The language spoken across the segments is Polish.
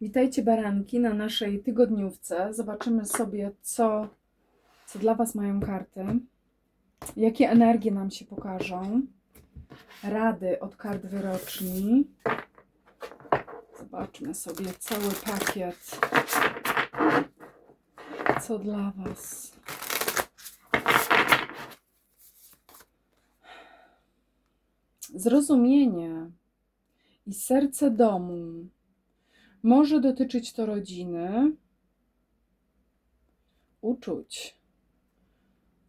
Witajcie baranki na naszej tygodniówce. Zobaczymy sobie, co, co dla Was mają karty, jakie energie nam się pokażą, rady od kart wyroczni. Zobaczmy sobie cały pakiet, co dla Was. Zrozumienie i serce domu. Może dotyczyć to rodziny, uczuć.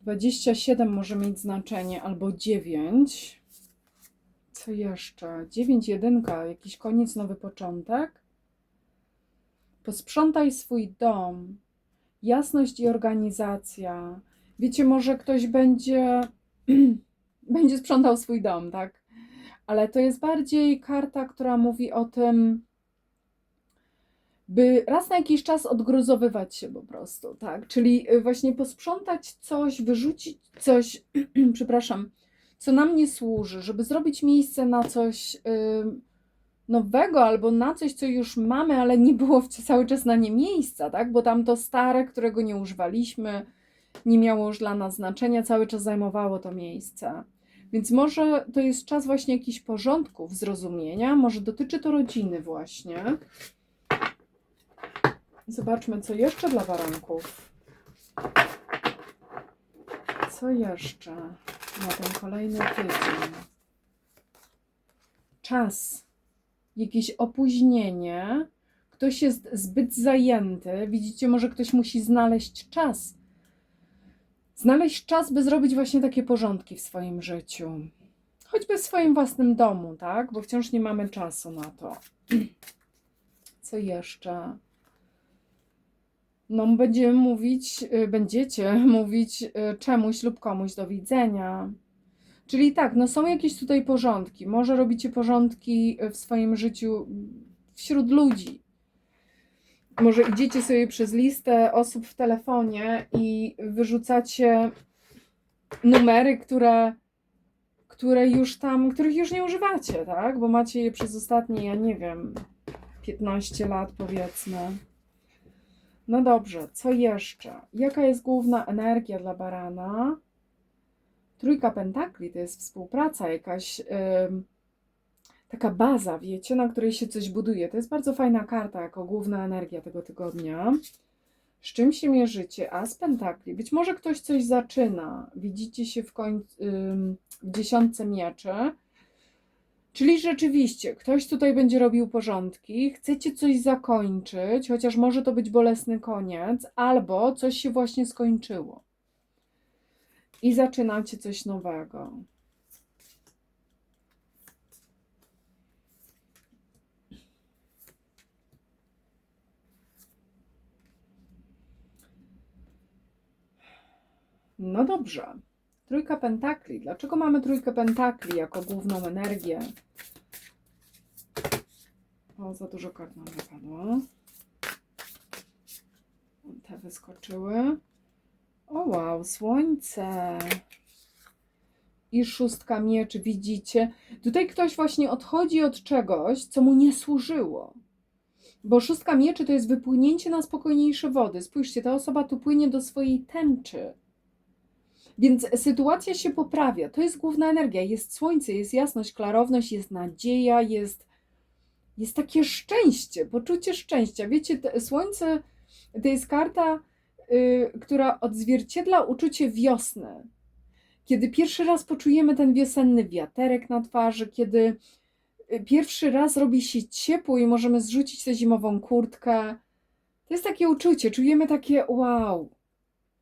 27 może mieć znaczenie, albo 9. Co jeszcze? 9, jedynka, jakiś koniec, nowy początek. Posprzątaj swój dom. Jasność i organizacja. Wiecie, może ktoś będzie, będzie sprzątał swój dom, tak? Ale to jest bardziej karta, która mówi o tym, by raz na jakiś czas odgruzowywać się po prostu, tak? Czyli y, właśnie posprzątać coś, wyrzucić coś, przepraszam, co nam nie służy, żeby zrobić miejsce na coś y, nowego albo na coś, co już mamy, ale nie było cały czas na nie miejsca, tak? Bo tamto stare, którego nie używaliśmy, nie miało już dla nas znaczenia, cały czas zajmowało to miejsce. Więc może to jest czas właśnie jakichś porządków, zrozumienia, może dotyczy to rodziny właśnie. Zobaczmy, co jeszcze dla baranków. Co jeszcze na ten kolejny tydzień? Czas. Jakieś opóźnienie. Ktoś jest zbyt zajęty. Widzicie, może ktoś musi znaleźć czas. Znaleźć czas, by zrobić właśnie takie porządki w swoim życiu. Choćby w swoim własnym domu, tak? Bo wciąż nie mamy czasu na to. Co jeszcze? No będziemy mówić, y, będziecie mówić y, czemuś lub komuś do widzenia. Czyli tak, no są jakieś tutaj porządki. Może robicie porządki w swoim życiu wśród ludzi. Może idziecie sobie przez listę osób w telefonie i wyrzucacie numery, które, które już tam, których już nie używacie, tak? Bo macie je przez ostatnie, ja nie wiem, 15 lat powiedzmy. No dobrze, co jeszcze? Jaka jest główna energia dla barana? Trójka pentakli to jest współpraca, jakaś ym, taka baza, wiecie, na której się coś buduje. To jest bardzo fajna karta jako główna energia tego tygodnia. Z czym się mierzycie? As pentakli. Być może ktoś coś zaczyna. Widzicie się w końcu ym, w dziesiątce mieczy. Czyli rzeczywiście, ktoś tutaj będzie robił porządki, chcecie coś zakończyć, chociaż może to być bolesny koniec, albo coś się właśnie skończyło. I zaczynacie coś nowego. No dobrze. Trójka pentakli. Dlaczego mamy trójkę pentakli jako główną energię? O, za dużo kart nam wypadło. Te wyskoczyły. O wow, słońce. I szóstka mieczy, widzicie? Tutaj ktoś właśnie odchodzi od czegoś, co mu nie służyło. Bo szóstka mieczy to jest wypłynięcie na spokojniejsze wody. Spójrzcie, ta osoba tu płynie do swojej tęczy. Więc sytuacja się poprawia. To jest główna energia. Jest słońce, jest jasność, klarowność, jest nadzieja, jest, jest takie szczęście, poczucie szczęścia. Wiecie, te, słońce to jest karta, y, która odzwierciedla uczucie wiosny. Kiedy pierwszy raz poczujemy ten wiosenny wiaterek na twarzy, kiedy y, pierwszy raz robi się ciepło i możemy zrzucić tę zimową kurtkę. To jest takie uczucie, czujemy takie wow,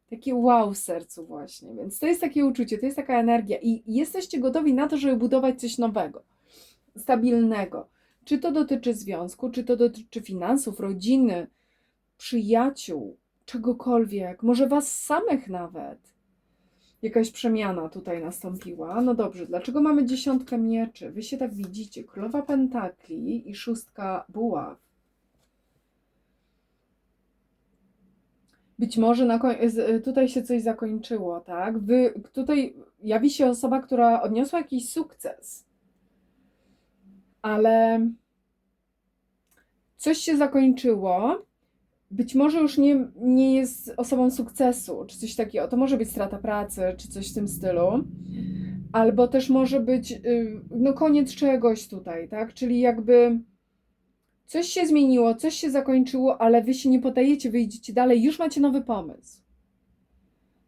takie wow w sercu właśnie. Więc to jest takie uczucie, to jest taka energia i jesteście gotowi na to, żeby budować coś nowego, stabilnego. Czy to dotyczy związku, czy to dotyczy finansów, rodziny, przyjaciół, czegokolwiek, może was samych nawet. Jakaś przemiana tutaj nastąpiła. No dobrze, dlaczego mamy dziesiątkę mieczy? Wy się tak widzicie. Królowa pentakli i szóstka buław. Być może na z- tutaj się coś zakończyło, tak? Wy, tutaj jawi się osoba, która odniosła jakiś sukces, ale coś się zakończyło, być może już nie, nie jest osobą sukcesu, czy coś takiego. To może być strata pracy, czy coś w tym stylu. Albo też może być y, no, koniec czegoś tutaj, tak? Czyli jakby coś się zmieniło, coś się zakończyło, ale wy się nie podajecie, wy idziecie dalej, już macie nowy pomysł.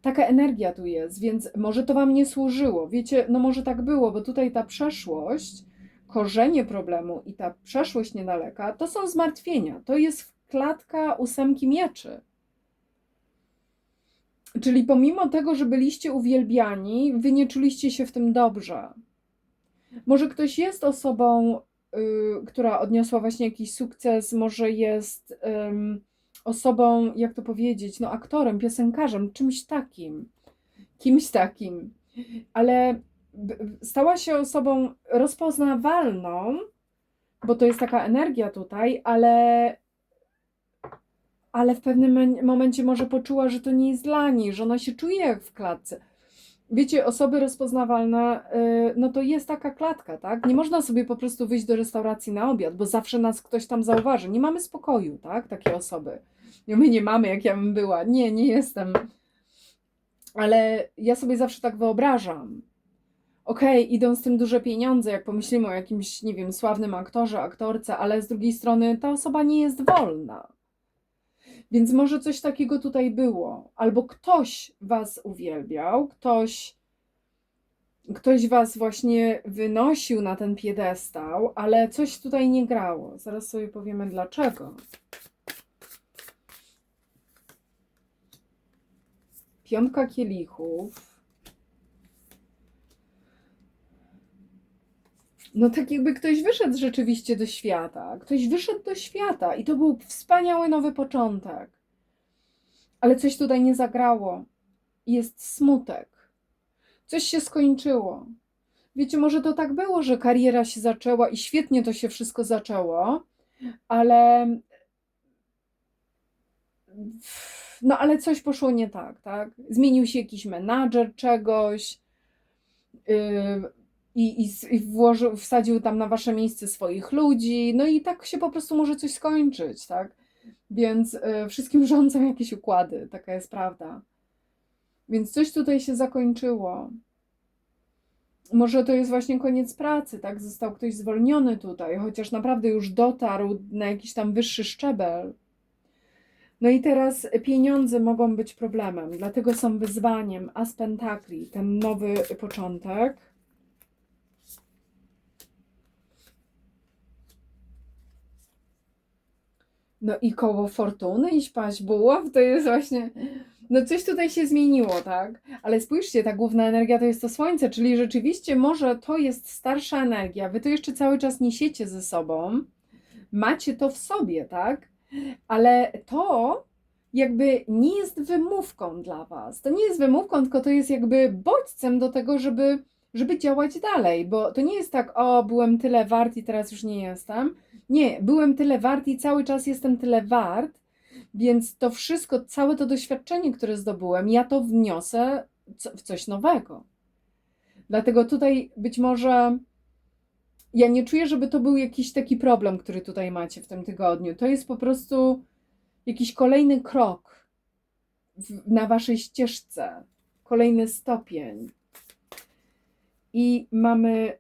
Taka energia tu jest, więc może to wam nie służyło. Wiecie, no może tak było, bo tutaj ta przeszłość, korzenie problemu i ta przeszłość niedaleka, to są zmartwienia. To jest klatka ósemki mieczy. Czyli pomimo tego, że byliście uwielbiani, wy nie czuliście się w tym dobrze. Może ktoś jest osobą, y, która odniosła właśnie jakiś sukces, może jest osobą, jak to powiedzieć, no aktorem, piosenkarzem, czymś takim, kimś takim, ale stała się osobą rozpoznawalną, bo to jest taka energia tutaj, ale ale w pewnym men- momencie może poczuła, że to nie jest dla niej, że ona się czuje jak w klatce. Wiecie, osoby rozpoznawalne, yy, no to jest taka klatka, tak? Nie można sobie po prostu wyjść do restauracji na obiad, bo zawsze nas ktoś tam zauważy. Nie mamy spokoju, tak? Takie osoby. Nie, My nie mamy, jak ja bym była. Nie, nie jestem. Ale ja sobie zawsze tak wyobrażam. Okej, idą z tym duże pieniądze, jak pomyślimy o jakimś, nie wiem, sławnym aktorze, aktorce, ale z drugiej strony ta osoba nie jest wolna. Więc może coś takiego tutaj było. Albo ktoś was uwielbiał, ktoś, ktoś was właśnie wynosił na ten piedestał, ale coś tutaj nie grało. Zaraz sobie powiemy dlaczego. Piątka kielichów. No tak jakby ktoś wyszedł rzeczywiście do świata. Ktoś wyszedł do świata i to był wspaniały nowy początek. Ale coś tutaj nie zagrało. Jest smutek. Coś się skończyło. Wiecie, może to tak było, że kariera się zaczęła i świetnie to się wszystko zaczęło, ale no ale coś poszło nie tak, tak? Zmienił się jakiś menadżer czegoś, yy, i, i, i włożył, wsadził tam na wasze miejsce swoich ludzi, no i tak się po prostu może coś skończyć, tak? Więc y, wszystkim rządzą jakieś układy, taka jest prawda. Więc coś tutaj się zakończyło. Może to jest właśnie koniec pracy, tak? Został ktoś zwolniony tutaj, chociaż naprawdę już dotarł na jakiś tam wyższy szczebel. No i teraz pieniądze mogą być problemem, dlatego są wyzwaniem As Pentakli, ten nowy początek. No i koło fortuny i śpaść buław to jest właśnie. No coś tutaj się zmieniło, tak? Ale spójrzcie, ta główna energia to jest to słońce, czyli rzeczywiście może to jest starsza energia. Wy to jeszcze cały czas niesiecie ze sobą. Macie to w sobie, tak? Ale to jakby nie jest wymówką dla was. To nie jest wymówką, tylko to jest jakby bodźcem do tego, żeby, żeby działać dalej, bo to nie jest tak, o, byłem tyle wart i teraz już nie jestem. Nie, byłem tyle wart i cały czas jestem tyle wart, więc to wszystko, całe to doświadczenie, które zdobyłem, ja to wniosę w coś nowego. Dlatego tutaj być może ja nie czuję, żeby to był jakiś taki problem, który tutaj macie w tym tygodniu. To jest po prostu jakiś kolejny krok w, na waszej ścieżce, kolejny stopień. I mamy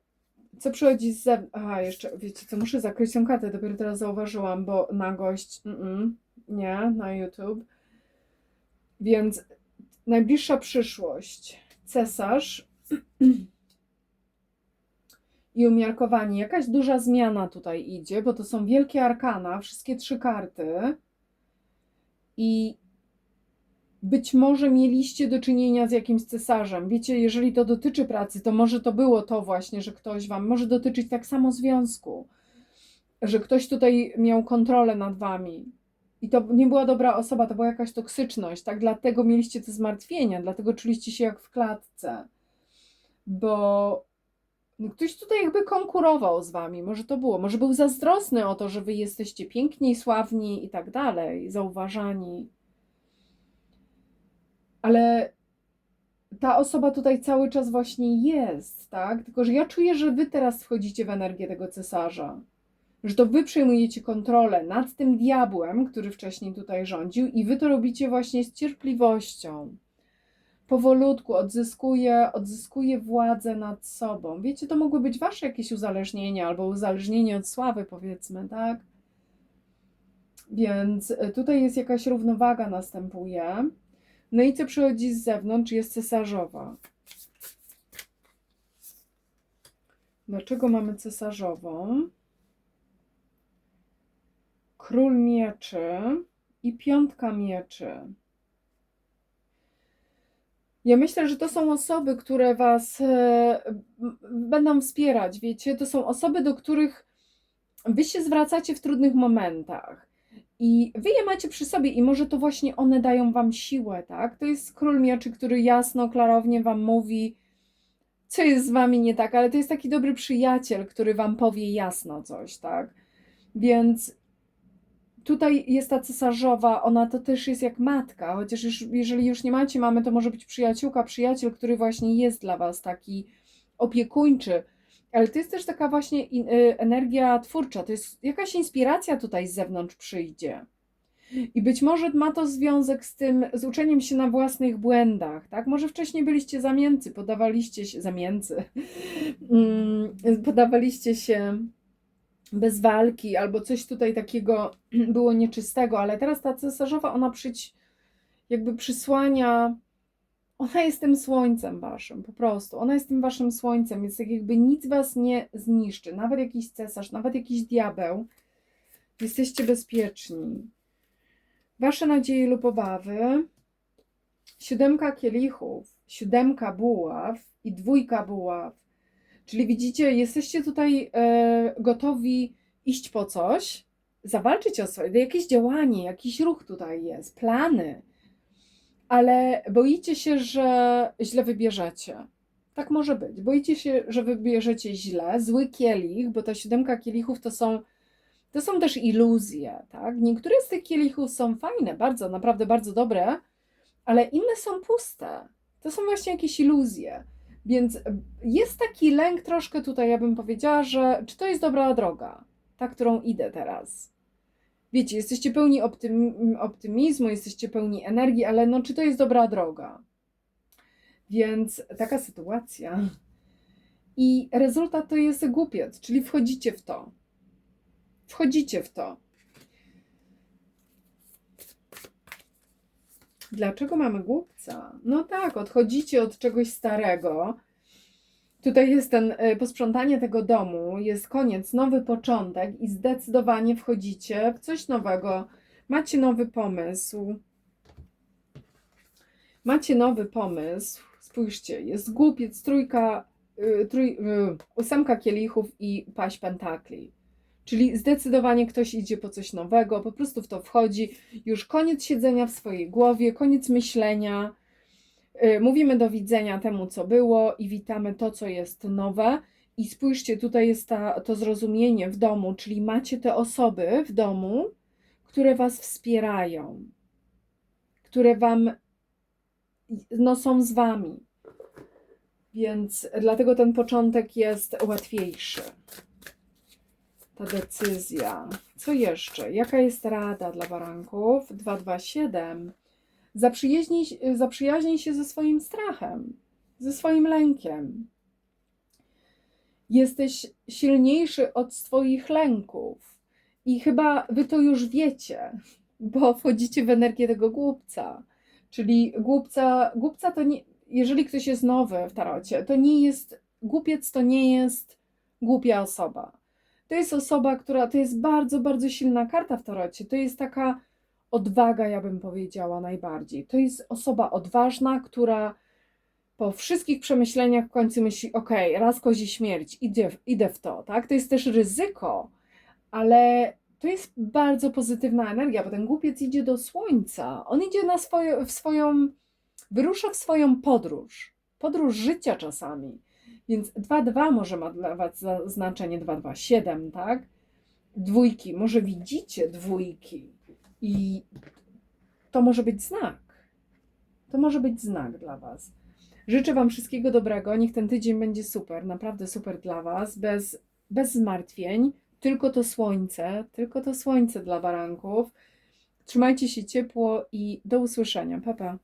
co przychodzi z zewnątrz? Aha, jeszcze, wiecie co, muszę zakryć tę kartę, dopiero teraz zauważyłam, bo nagość, mm, nie, na YouTube. Więc najbliższa przyszłość, cesarz i umiarkowanie. Jakaś duża zmiana tutaj idzie, bo to są wielkie arkana, wszystkie trzy karty. I być może mieliście do czynienia z jakimś cesarzem. Wiecie, jeżeli to dotyczy pracy, to może to było to właśnie, że ktoś wam może dotyczyć tak samo związku, że ktoś tutaj miał kontrolę nad wami. I to nie była dobra osoba, to była jakaś toksyczność, tak? Dlatego mieliście te zmartwienia, dlatego czuliście się jak w klatce. Bo no, ktoś tutaj jakby konkurował z wami, może to było, może był zazdrosny o to, że wy jesteście piękni, sławni i tak dalej, zauważani ale ta osoba tutaj cały czas właśnie jest, tak? Tylko, że ja czuję, że wy teraz wchodzicie w energię tego cesarza. że to wy przejmujecie kontrolę nad tym diabłem, który wcześniej tutaj rządził, i wy to robicie właśnie z cierpliwością. Powolutku odzyskuje, odzyskuje władzę nad sobą. Wiecie, to mogły być wasze jakieś uzależnienia albo uzależnienie od sławy, powiedzmy, tak? Więc e, tutaj jest jakaś równowaga następuje. No i co przychodzi z zewnątrz? Jest cesarzowa. Dlaczego mamy cesarzową? Król mieczy i piątka mieczy. Ja myślę, że to są osoby, które Was e, będą wspierać, wiecie? To są osoby, do których Wy się zwracacie w trudnych momentach. I Wy je macie przy sobie i może to właśnie one dają Wam siłę, tak? To jest król mieczy, który jasno, klarownie Wam mówi, co jest z Wami nie tak, ale to jest taki dobry przyjaciel, który Wam powie jasno coś, tak? Więc tutaj jest ta cesarzowa, ona to też jest jak matka, chociaż już, jeżeli już nie macie mamy, to może być przyjaciółka, przyjaciel, który właśnie jest dla Was taki opiekuńczy, ale to jest też taka właśnie y, energia twórcza, to jest jakaś inspiracja tutaj z zewnątrz przyjdzie. I być może ma to związek z tym, z uczeniem się na własnych błędach, tak? Może wcześniej byliście zamięcy, podawaliście się, zamięcy, mm, podawaliście się bez walki, albo coś tutaj takiego było nieczystego, ale teraz ta cesarzowa, ona przyć, jakby przysłania, ona jest tym słońcem waszym, po prostu. Ona jest tym waszym słońcem, więc tak jakby nic was nie zniszczy, nawet jakiś cesarz, nawet jakiś diabeł, jesteście bezpieczni. Wasze nadzieje lub obawy, siódemka kielichów, siódemka buław i dwójka buław. Czyli widzicie, jesteście tutaj e, gotowi iść po coś, zawalczyć o swoje, jakieś działanie, jakiś ruch tutaj jest, plany, ale boicie się, że źle wybierzecie. Tak może być. Boicie się, że wybierzecie źle, zły kielich, bo ta siódemka kielichów to są, to są też iluzje, tak? Niektóre z tych kielichów są fajne, bardzo, naprawdę bardzo dobre, ale inne są puste. To są właśnie jakieś iluzje. Więc jest taki lęk troszkę tutaj, ja bym powiedziała, że czy to jest dobra droga, ta, którą idę teraz. Wiecie, jesteście pełni optym, optymizmu, jesteście pełni energii, ale no czy to jest dobra droga? Więc taka sytuacja. I rezultat to jest głupiec, czyli wchodzicie w to. Wchodzicie w to. Dlaczego mamy głupca? No tak, odchodzicie od czegoś starego. Tutaj jest ten y, posprzątanie tego domu, jest koniec, nowy początek i zdecydowanie wchodzicie w coś nowego. Macie nowy pomysł. Macie nowy pomysł. Spójrzcie, jest głupiec, trójka, y, trój, y, ósemka kielichów i paść pentakli. Czyli zdecydowanie ktoś idzie po coś nowego, po prostu w to wchodzi. Już koniec siedzenia w swojej głowie, koniec myślenia. Y, Mówimy do widzenia temu, co było, i witamy to, co jest nowe. I spójrzcie, tutaj jest ta, to zrozumienie w domu, czyli macie te osoby w domu, które Was wspierają, które Wam no, są z Wami. Więc dlatego ten początek jest łatwiejszy ta decyzja. Co jeszcze? Jaka jest rada dla baranków? 227. Zaprzyjaźnij, zaprzyjaźnij się ze swoim strachem, ze swoim lękiem. Jesteś silniejszy od swoich lęków. I chyba wy to już wiecie, bo wchodzicie w energię tego głupca. Czyli głupca, głupca to nie, jeżeli ktoś jest nowy w tarocie, to nie jest, głupiec to nie jest głupia osoba to jest osoba, która to jest bardzo, bardzo silna karta w tarocie. To jest taka odwaga, ja bym powiedziała najbardziej. To jest osoba odważna, która po wszystkich przemyśleniach w końcu myśli: OK, raz kozi śmierć, idę, idę w to, tak? To jest też ryzyko, ale to jest bardzo pozytywna energia, bo ten głupiec idzie do słońca. On idzie na swoje, w swoją, wyrusza w swoją podróż. Podróż życia czasami. Więc 2-2 może ma dla Was znaczenie 2-2-7, tak? Dwójki, może widzicie dwójki i to może być znak. To może być znak dla Was. Życzę Wam wszystkiego dobrego. Niech ten tydzień będzie super, naprawdę super dla Was, bez, bez zmartwień. tylko to słońce, tylko to słońce dla baranków. Trzymajcie się ciepło i do usłyszenia. Pa, pa.